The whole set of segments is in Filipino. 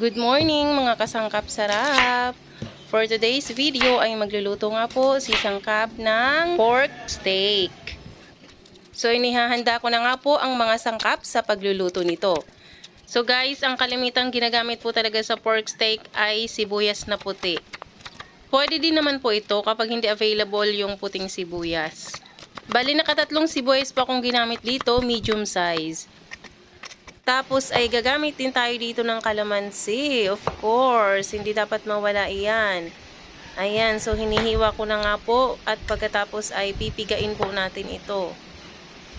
Good morning mga kasangkap sarap! For today's video ay magluluto nga po si sangkap ng pork steak. So inihahanda ko na nga po ang mga sangkap sa pagluluto nito. So guys, ang kalimitang ginagamit po talaga sa pork steak ay sibuyas na puti. Pwede din naman po ito kapag hindi available yung puting sibuyas. Bali nakatatlong sibuyas pa akong ginamit dito, medium size. Tapos ay gagamit din tayo dito ng kalamansi. Of course, hindi dapat mawala iyan. Ayan, so hinihiwa ko na nga po at pagkatapos ay pipigain po natin ito.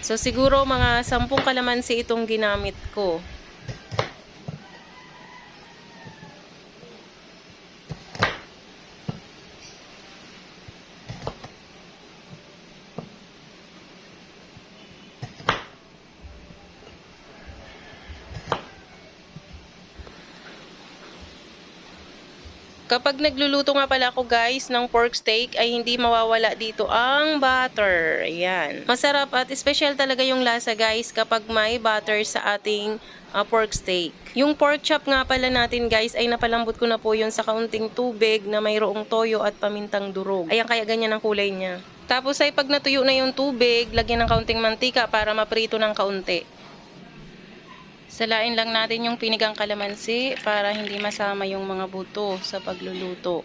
So siguro mga sampung kalamansi itong ginamit ko. Kapag nagluluto nga pala ako guys ng pork steak ay hindi mawawala dito ang butter. Ayan. Masarap at special talaga yung lasa guys kapag may butter sa ating uh, pork steak. Yung pork chop nga pala natin guys ay napalambot ko na po yun sa kaunting tubig na mayroong toyo at pamintang durog. Ayan kaya ganyan ang kulay niya. Tapos ay pag natuyo na yung tubig, lagyan ng kaunting mantika para maprito ng kaunti. Salain lang natin yung pinigang kalamansi para hindi masama yung mga buto sa pagluluto.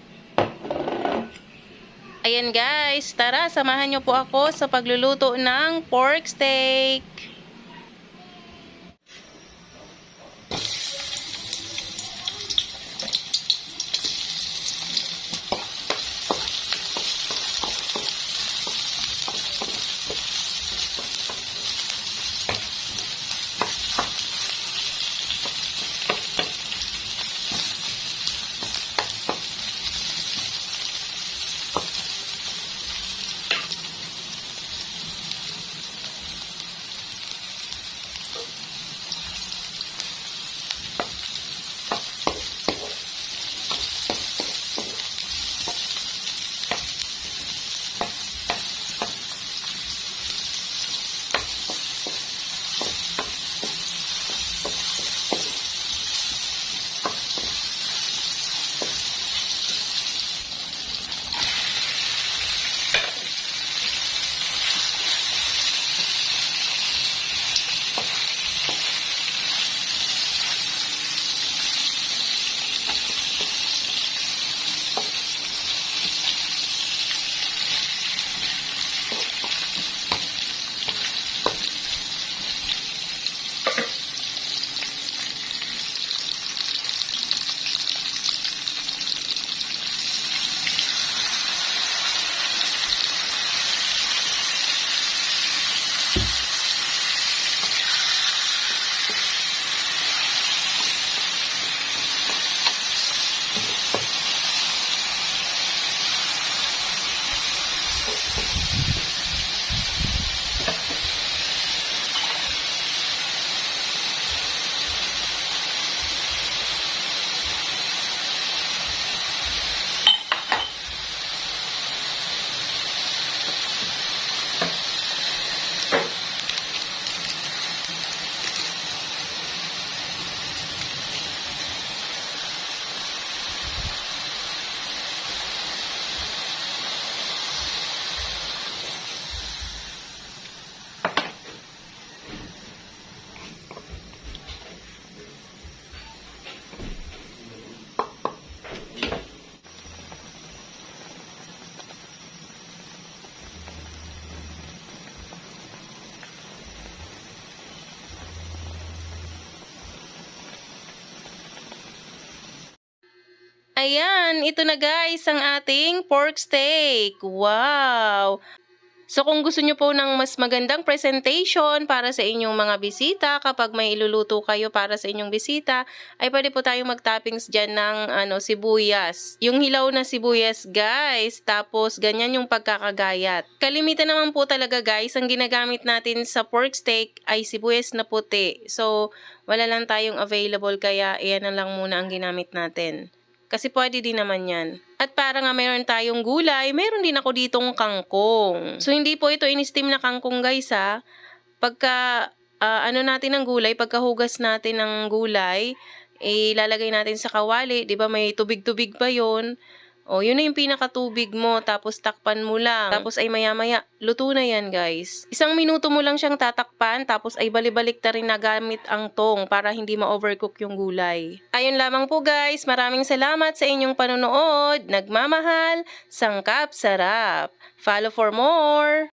Ayan guys, tara samahan nyo po ako sa pagluluto ng pork steak. Ayan, ito na guys ang ating pork steak. Wow! So kung gusto nyo po ng mas magandang presentation para sa inyong mga bisita, kapag may iluluto kayo para sa inyong bisita, ay pwede po tayong mag-toppings dyan ng ano, sibuyas. Yung hilaw na sibuyas guys, tapos ganyan yung pagkakagayat. Kalimitan naman po talaga guys, ang ginagamit natin sa pork steak ay sibuyas na puti. So wala lang tayong available kaya iyan na lang muna ang ginamit natin. Kasi pwede din naman yan. At para nga meron tayong gulay, meron din ako ditong kangkong. So, hindi po ito in-steam na kangkong guys ha. Pagka, ah, ano natin ng gulay, pagkahugas natin ng gulay, ilalagay natin sa kawali. 'Di ba may tubig-tubig pa yon O, yun na yung pinakatubig mo, tapos takpan mo lang. Tapos ay maya-maya, luto na yan, guys. Isang minuto mo lang siyang tatakpan, tapos ay balibalik ta rin na gamit ang tong para hindi ma-overcook yung gulay. Ayun lamang po, guys. Maraming salamat sa inyong panonood. Nagmamahal, sangkap, sarap. Follow for more!